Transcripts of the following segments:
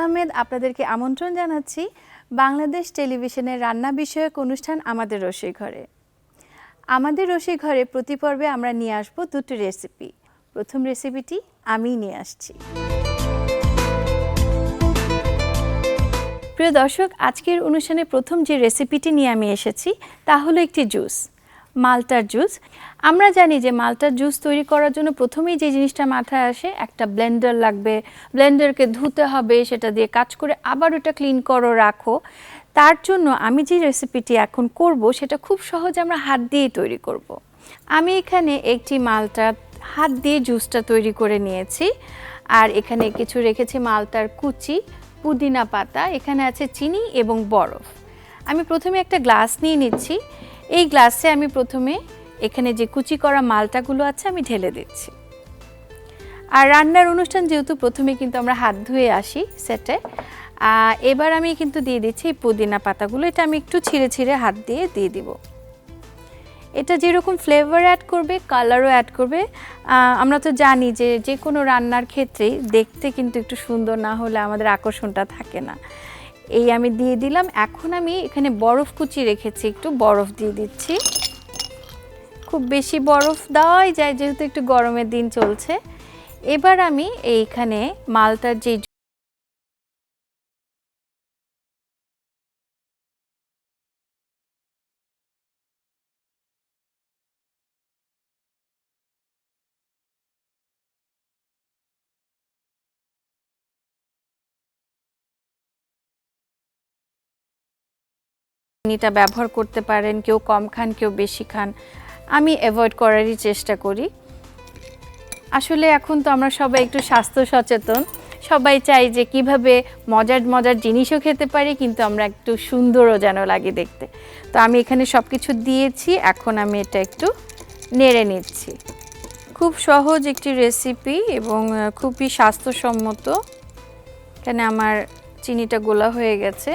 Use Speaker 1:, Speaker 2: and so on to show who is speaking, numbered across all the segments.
Speaker 1: আহমেদ, আপনাদেরকে আমন্ত্রণ জানাচ্ছি বাংলাদেশ টেলিভিশনের রান্না বিষয়ক অনুষ্ঠান আমাদের রসই ঘরে। আমাদের রসই ঘরে প্রতি পর্বে আমরা নিয়ে আসব দুটো রেসিপি। প্রথম রেসিপিটি আমিই নিয়ে আসছি। প্রিয় দর্শক, আজকের অনুষ্ঠানে প্রথম যে রেসিপিটি নিয়ে আমি এসেছি, তা হলো একটি জুস। মালটার জুস। আমরা জানি যে মালটার জুস তৈরি করার জন্য প্রথমেই যে জিনিসটা মাথায় আসে, একটা ব্লেন্ডার লাগবে। ব্লেন্ডারকে ধুতে হবে, সেটা দিয়ে কাজ করে আবার ওটা ক্লিন করো, রাখো। তার জন্য আমি যে রেসিপিটি এখন করব, সেটা খুব সহজ আমরা হাত দিয়েই তৈরি করব। আমি এখানে একটি মালটা হাত দিয়ে জুসটা তৈরি করে নিয়েছি। আর এখানে কিছু রেখেছি মালটার কুচি, পুদিনা পাতা, এখানে আছে চিনি এবং বরফ। আমি প্রথমে একটা গ্লাস নিয়ে নিচ্ছি। এই গ্লাসে আমি প্রথমে এখানে যে কুচি করা মালটাগুলো আছে আমি ঢেলে দিচ্ছি। আর রান্নার অনুষ্ঠান যেহেতু প্রথমে কিন্তু আমরা হাত ধুয়ে আসি সেটে এবার আমি কিন্তু দিয়ে দিচ্ছি এই পুদিনা পাতাগুলো। এটা আমি একটু ছিঁড়ে ছিঁড়ে হাত দিয়ে দিয়ে দিব। এটা যেরকম ফ্লেভার অ্যাড করবে কালারও অ্যাড করবে আমরা তো জানি যে যে কোনো রান্নার ক্ষেত্রেই দেখতে কিন্তু একটু সুন্দর না হলে আমাদের আকর্ষণটা থাকে না। এই আমি দিয়ে দিলাম। এখন আমি এখানে বরফ কুচি রেখেছি, একটু বরফ দিয়ে দিচ্ছি। খুব বেশি বরফ দেওয়াই যায়, যেহেতু একটু গরমের দিন চলছে। এবার আমি এইখানে মালটার যে চিনিটা ব্যবহার করতে পারেন, কেউ কম খান, কেউ বেশি খান। আমি অ্যাভয়েড করারই চেষ্টা করি। আসলে এখন তো আমরা সবাই একটু স্বাস্থ্য সচেতন। সবাই চাই যে কীভাবে মজার মজার জিনিসও খেতে পারি, কিন্তু আমরা একটু সুন্দরও যেন লাগে দেখতে। তো আমি এখানে সব কিছু দিয়েছি, এখন আমি এটা একটু নেড়ে নিচ্ছি। খুব সহজ একটি রেসিপি এবং খুবই স্বাস্থ্যসম্মত। এখানে আমার চিনিটা গোলা হয়ে গেছে।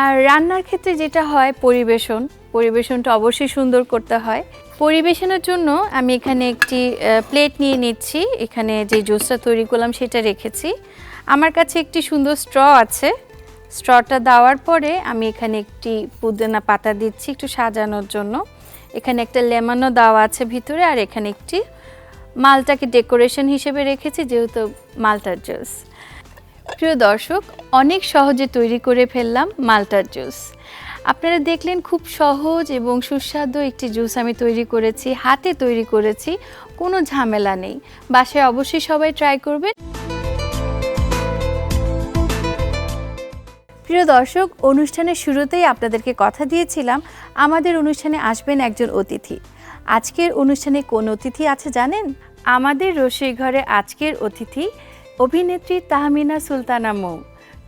Speaker 1: আর রান্নার ক্ষেত্রে যেটা হয়, পরিবেশন। পরিবেশনটা অবশ্যই সুন্দর করতে হয়। পরিবেশনের জন্য আমি এখানে একটি প্লেট নিয়ে নিচ্ছি। এখানে যে জুসটা তৈরি করলাম সেটা রেখেছি। আমার কাছে একটি সুন্দর স্ট্র আছে। স্ট্রটা দেওয়ার পরে আমি এখানে একটি পুদিনা পাতা দিচ্ছি একটু সাজানোর জন্য। এখানে একটা লেমনও দেওয়া আছে ভিতরে আর এখানে একটি মালটাকে ডেকোরেশন হিসেবে রেখেছি, যেহেতু মালটার জুস প্রিয় দর্শক, অনেক সহজে তৈরি করে ফেললাম মালটার জুস। আপনারা দেখলেন খুব সহজ এবং সুস্বাদু একটি জুস আমি তৈরি করেছি, হাতে তৈরি করেছি, কোনো ঝামেলা নেই। বাসায় অবশ্যই সবাই ট্রাই করবেন। প্রিয় দর্শক, অনুষ্ঠানের শুরুতেই আপনাদেরকে কথা দিয়েছিলাম, আমাদের অনুষ্ঠানে আসবেন একজন অতিথি। আজকের অনুষ্ঠানে কোন অতিথি আছে জানেন? আমাদের রসই ঘরে আজকের অতিথি অভিনেত্রী তাহমিনা সুলতানা মৌ।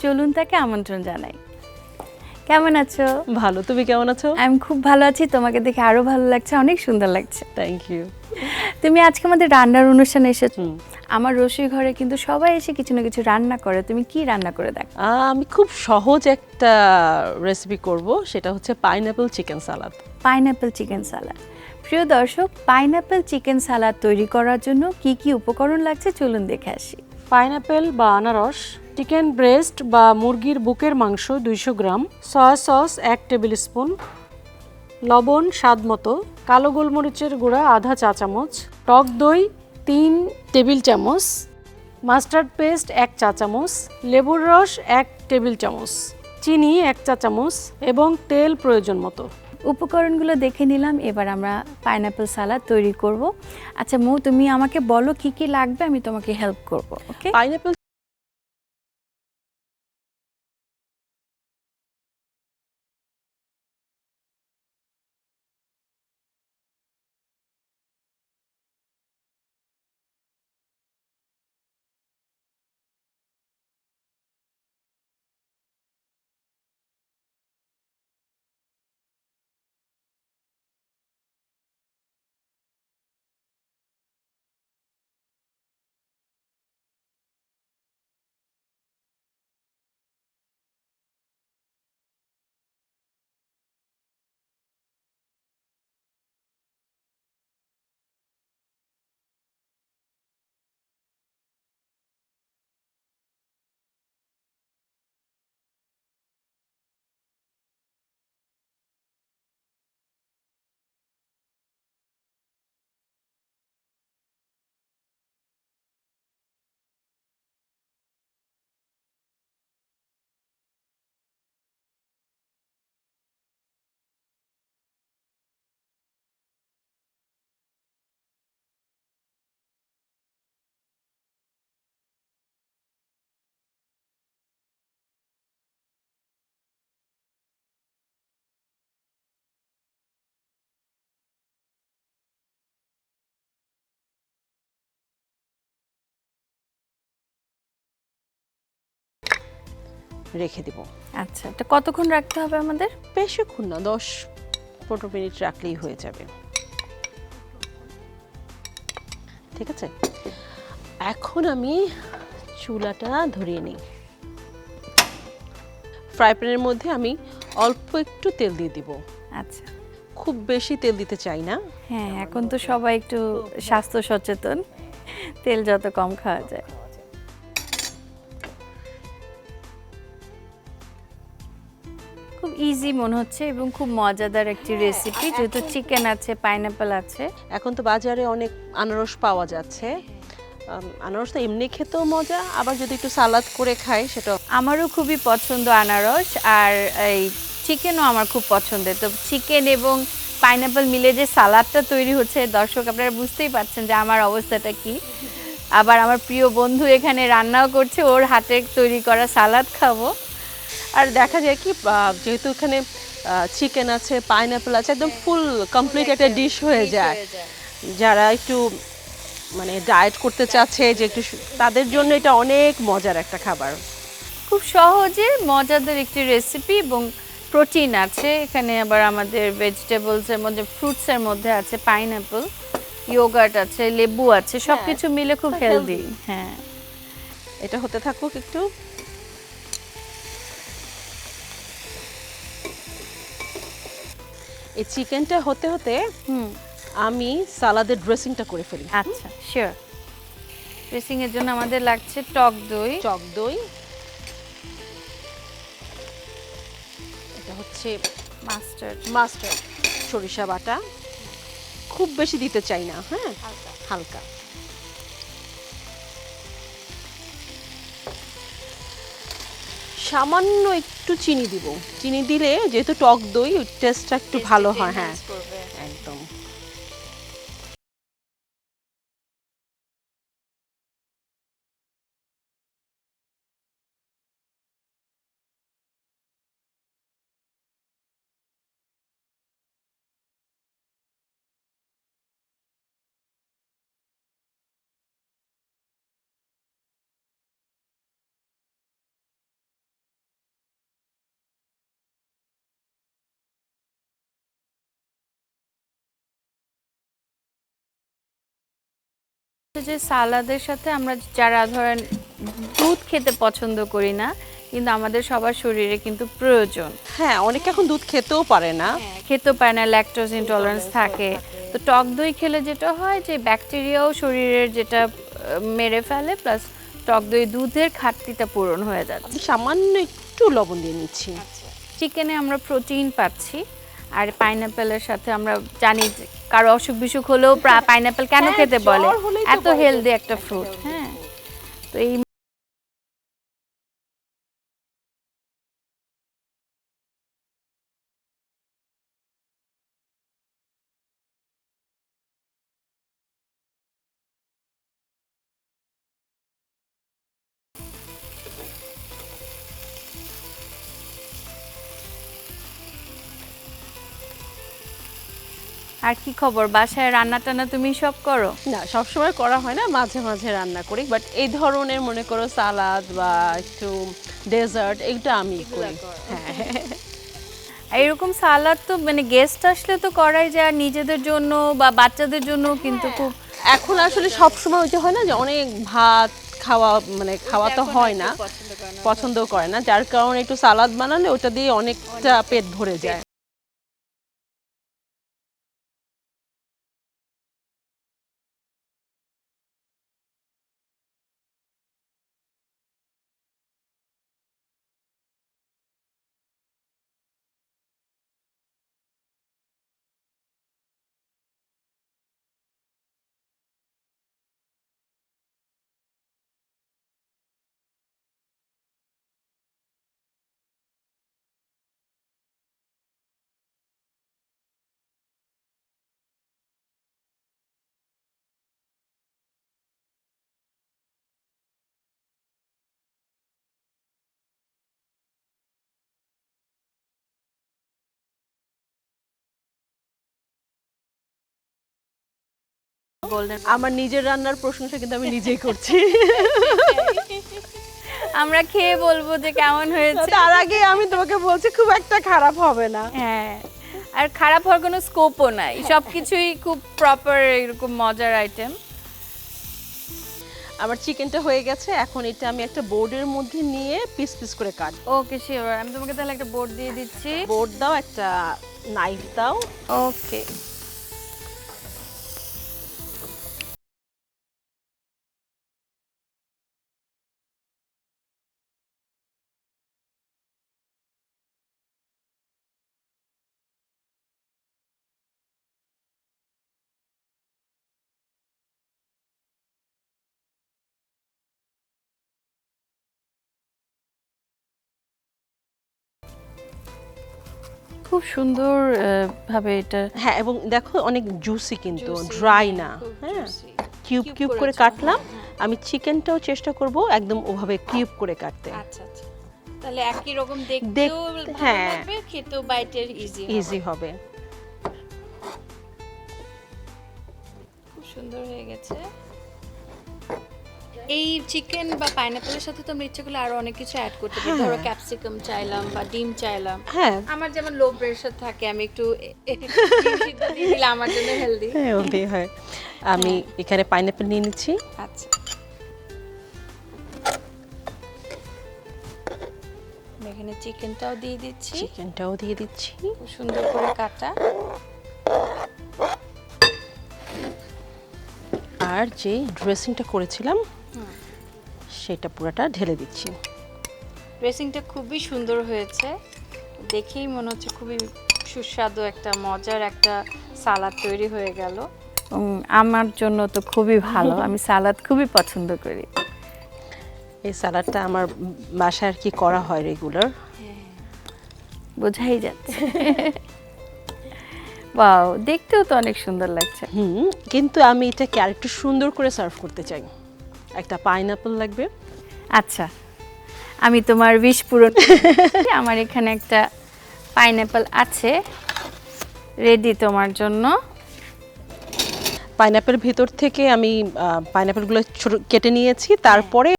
Speaker 1: চলুন তাকে আমন্ত্রণ জানাই। কেমন আছো?
Speaker 2: ভালো তুমি কেমন আছো?
Speaker 1: আমি খুব ভালো আছি তোমাকে দেখে আরও ভালো লাগছে অনেক সুন্দর লাগছে।
Speaker 2: থ্যাংক ইউ
Speaker 1: তুমি আজকে আমাদের রান্নার অনুষ্ঠানে এসেছ। আমার রসই ঘরে কিন্তু সবাই এসে কিছু না কিছু রান্না করে তুমি কি রান্না করে দেখ?
Speaker 2: আমি খুব সহজ একটা রেসিপি করব সেটা হচ্ছে pineapple chicken salad
Speaker 1: pineapple chicken salad প্রিয় দর্শক পাইনাপেল চিকেন সালাদ তৈরি করার জন্য কি কি উপকরণ লাগছে চলুন দেখে আসি।
Speaker 3: পাইনাপেল বা আনারস, চিকেন ব্রেস্ট বা মুরগির বুকের মাংস দুইশো গ্রাম, সয়া সস এক টেবিল স্পুন লবণ স্বাদ মতো, কালো গোলমরিচের গুঁড়া আধা চা চামচ, টক দই তিন টেবিল চামচ, মাস্টার্ড পেস্ট এক চা চামচ, লেবুর রস এক টেবিল চামচ, চিনি এক চা চামচ এবং তেল প্রয়োজন মতো।
Speaker 1: উপকরণগুলো দেখে নিলাম, এবার আমরা পাইনাপেল সালাদ তৈরি করব। আচ্ছা মৌ, তুমি আমাকে বলো কি কি লাগবে, আমি তোমাকে হেল্প করব ওকে
Speaker 2: রেখে দিব।
Speaker 1: আচ্ছা এটা কতক্ষণ রাখতে হবে আমাদের?
Speaker 2: বেশিক্ষণ না দশ পনেরো মিনিট রাখলেই হয়ে যাবে। ঠিক আছে? এখন আমি চুলাটা ধরিয়ে নিই। ফ্রাই প্যানের মধ্যে আমি অল্প একটু তেল দিয়ে দিব।
Speaker 1: আচ্ছা।
Speaker 2: খুব বেশি তেল দিতে চাই না।
Speaker 1: হ্যাঁ এখন তো সবাই একটু স্বাস্থ্য সচেতন। তেল যত কম খাওয়া যায়। ইজি মনে হচ্ছে এবং খুব মজাদার একটি রেসিপি যেহেতু চিকেন আছে পাইনাপেল আছে।
Speaker 2: এখন তো বাজারে অনেক আনারস পাওয়া যাচ্ছে। আনারস তো এমনি খেতেও মজা আবার যদি একটু সালাদ করে খাই সেটা
Speaker 1: আমারও খুবই পছন্দ আনারস আর এই চিকেনও আমার খুব পছন্দের। তো চিকেন এবং পাইনাপেল মিলে যে সালাদটা তৈরি হচ্ছে দর্শক আপনারা বুঝতেই পারছেন যে আমার অবস্থাটা কি। আবার আমার প্রিয় বন্ধু এখানে রান্নাও করছে ওর হাতে তৈরি করা সালাদ খাব।
Speaker 2: আর দেখা যায় কি যেহেতু এখানে চিকেন আছে পাইনাপেল আছে একদম ফুল কমপ্লিট একটা ডিশ হয়ে যায়। যারা একটু মানে ডায়েট করতে চাচ্ছে যে একটু তাদের জন্য এটা অনেক মজার একটা খাবার।
Speaker 1: খুব সহজে মজাদার একটি রেসিপি এবং প্রোটিন আছে। এখানে আবার আমাদের ভেজিটেবলসের মধ্যে ফ্রুটসের মধ্যে আছে পাইনাপল ইয়োগার্ট আছে লেবু আছে সব কিছু মিলে খুব হেলদি হ্যাঁ।
Speaker 2: এটা হতে থাকুক একটু। এই চিকেনটা হতে হতে
Speaker 1: হুম।
Speaker 2: আমি সালাদের ড্রেসিংটা করে ফেলি।
Speaker 1: আচ্ছা শিওর ড্রেসিং এর জন্য আমাদের লাগছে টক দই।
Speaker 2: টক দই। এটা হচ্ছে
Speaker 1: মাস্টার্ড
Speaker 2: মাস্টার্ড সরিষা বাটা। খুব বেশি দিতে চাই না হ্যাঁ? হালকা। সামান্য একটু চিনি দিব। চিনি দিলে যেহেতু টক দই টেস্টটা একটু ভালো হয় হ্যাঁ।
Speaker 1: যে সালাদের সাথে আমরা যারা ধরেন দুধ খেতে পছন্দ করি না কিন্তু আমাদের সবার শরীরে কিন্তু প্রয়োজন।
Speaker 2: হ্যাঁ অনেকে এখন দুধ খেতেও পারে না।
Speaker 1: খেতেও পারে না ল্যাকটোজ ইনটলারেন্স থাকে। তো টক দই খেলে যেটা হয় যে ব্যাকটেরিয়াও শরীরের যেটা মেরে ফেলে প্লাস টক দই দুধের ঘাটতিটা পূরণ হয়ে যাচ্ছে।
Speaker 2: সামান্য একটু লবণ দিয়ে নিচ্ছি।
Speaker 1: চিকেনে আমরা প্রোটিন পাচ্ছি আর পাইনাপেলের সাথে আমরা জানি কারও অসুখ বিসুখ হলেও পাইনাপেল কেন
Speaker 2: হ্যাঁ,
Speaker 1: খেতে বলে? এত হেলদি একটা ফ্রুট হ্যাঁ। তো এই আর কি খবর? বাসায় রান্না টান্না তুমি সব করো?
Speaker 2: না সবসময় করা হয় না মাঝে মাঝে রান্না করি বাট এই ধরনের মনে করো সালাদ বা একটু ডেজার্ট এগুলো আমি করি। হ্যাঁ।
Speaker 1: এরকম সালাদ তো মানে গেস্ট আসলে তো করাই যায় নিজেদের জন্য বা বাচ্চাদের জন্য কিন্তু খুব
Speaker 2: এখন আসলে সব সময় ওইটা হয় না যে অনেক ভাত খাওয়া মানে খাওয়া তো হয় না পছন্দ করে না। যার কারণে একটু সালাদ বানালে ওটা দিয়ে অনেকটা পেট ভরে যায়। আমার নিজের রান্নার প্রশংসা কিন্তু আমি নিজেই করছি।
Speaker 1: আমরা খেয়ে বলব যে কেমন হয়েছে।
Speaker 2: তার আগে আমি তোমাকে বলছি খুব একটা খারাপ হবে না।
Speaker 1: হ্যাঁ আর খারাপ হওয়ার কোনো স্কোপও নাই। সব কিছুই খুব প্রপার এরকম মজার আইটেম
Speaker 2: আমার চিকেনটা হয়ে গেছে এখন এটা আমি একটা বোর্ডের মধ্যে নিয়ে পিস পিস করে কাট
Speaker 1: ওকে শিওর আমি তোমাকে তাহলে একটা বোর্ড দিয়ে দিচ্ছি।
Speaker 2: বোর্ড দাও একটা নাইফ দাও।
Speaker 1: ওকে খুব সুন্দর ভাবে এটা
Speaker 2: হ্যাঁ এবং দেখো অনেক জুসি কিন্তু ড্রাই না হ্যাঁ? কিউব কিউব করে কাটলাম। আমি চিকেনটাও চেষ্টা করব একদম ওভাবে কিউব করে কাটতে।
Speaker 1: আচ্ছা আচ্ছা। তাহলে একই রকম দেখতেও
Speaker 2: হ্যাঁ।
Speaker 1: হ্যাঁ খেতেও বাইটের ইজি
Speaker 2: ইজি হবে।
Speaker 1: খুব সুন্দর হয়ে গেছে। এই চিকেন বা পাইনাপেলের সাথে তো আমরা ইচ্ছে করলে আরও অনেক কিছু অ্যাড করতে পারি। ধরো ক্যাপসিকাম চাইলাম বা ডিম চাইলাম।
Speaker 2: হ্যাঁ।
Speaker 1: আমার যেমন লো প্রেশার থাকে আমি একটু ডিম সিদ্ধ দিয়ে দিলে আমার জন্য হেলদি
Speaker 2: হ্যাঁ ওটাই হয়। আমি এখানে পাইনাপেল নিয়ে নিচ্ছি।
Speaker 1: আচ্ছা। আমি এখানে চিকেনটাও দিয়ে দিচ্ছি।
Speaker 2: চিকেনটাও দিয়ে দিচ্ছি।
Speaker 1: সুন্দর করে কাটা।
Speaker 2: আর যে ড্রেসিংটা করেছিলাম সেটা পুরোটা ঢেলে দিচ্ছি।
Speaker 1: ড্রেসিংটা খুবই সুন্দর হয়েছে। দেখেই মনে হচ্ছে খুবই সুস্বাদু একটা মজার একটা সালাদ তৈরি হয়ে গেল। আমার জন্য তো খুবই ভালো। আমি সালাদ খুবই পছন্দ করি।
Speaker 2: এই স্যালাডটা আমার বাসায় আর কি করা হয় রেগুলার
Speaker 1: বোঝাই যাচ্ছে। বাও দেখতেও তো অনেক সুন্দর লাগছে।
Speaker 2: হুম কিন্তু আমি এটাকে আরেকটু সুন্দর করে সার্ভ করতে চাই। একটা পাইনাপল লাগবে।
Speaker 1: আচ্ছা আমি তোমার উইশ পূরণ আমার এখানে একটা পাইনাপল আছে। রেডি তোমার জন্য।
Speaker 2: পাইনাপেল ভেতর থেকে আমি পাইনাপেলগুলো ছোট কেটে নিয়েছি। তারপরে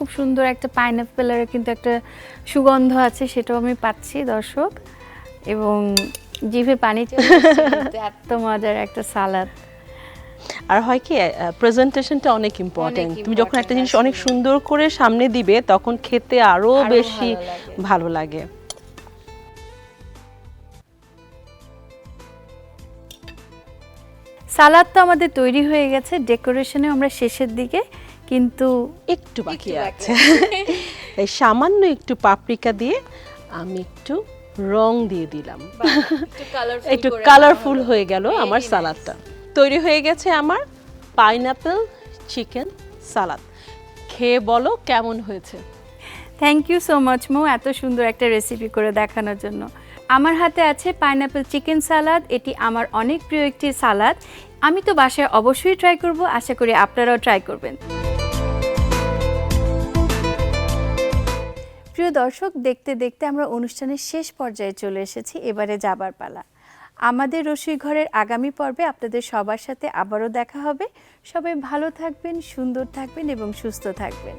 Speaker 1: খুব সুন্দর একটা পাইনাপেলের কিন্তু একটা সুগন্ধ আছে সেটাও আমি পাচ্ছি দর্শক। এবং জিভে পানি চলে এত মজার একটা সালাদ।
Speaker 2: আর হয় কি প্রেজেন্টেশনটা অনেক ইম্পর্টেন্ট তুমি যখন একটা জিনিস অনেক সুন্দর করে সামনে দিবে তখন খেতে আরও
Speaker 1: আরও
Speaker 2: বেশি
Speaker 1: ভালো লাগে। সালাদ তো আমাদের তৈরি হয়ে গেছে ডেকোরেশনে আমরা শেষের দিকে। কিন্তু একটু বাকি
Speaker 2: আছে। এই সামান্য একটু পাপরিকা দিয়ে আমি একটু রং দিয়ে দিলাম। একটু কালারফুল হয়ে গেল আমার সালাদটা। তৈরি হয়ে গেছে আমার পাইনাপেল চিকেন সালাদ খেয়ে বলো কেমন হয়েছে?
Speaker 1: থ্যাংক ইউ সো মাচ মো এত সুন্দর একটা রেসিপি করে দেখানোর জন্য। আমার হাতে আছে পাইনাপেল চিকেন সালাদ এটি আমার অনেক প্রিয় একটি সালাদ আমি তো বাসায় অবশ্যই ট্রাই করব আশা করি আপনারাও ট্রাই করবেন। প্রিয় দর্শক, দেখতে দেখতে আমরা অনুষ্ঠানের শেষ পর্যায়ে চলে এসেছি। এবারে যাবার পালা। আমাদের রসুই ঘরের আগামী পর্বে আপনাদের সবার সাথে আবারও দেখা হবে। সবাই ভালো থাকবেন, সুন্দর থাকবেন এবং সুস্থ থাকবেন।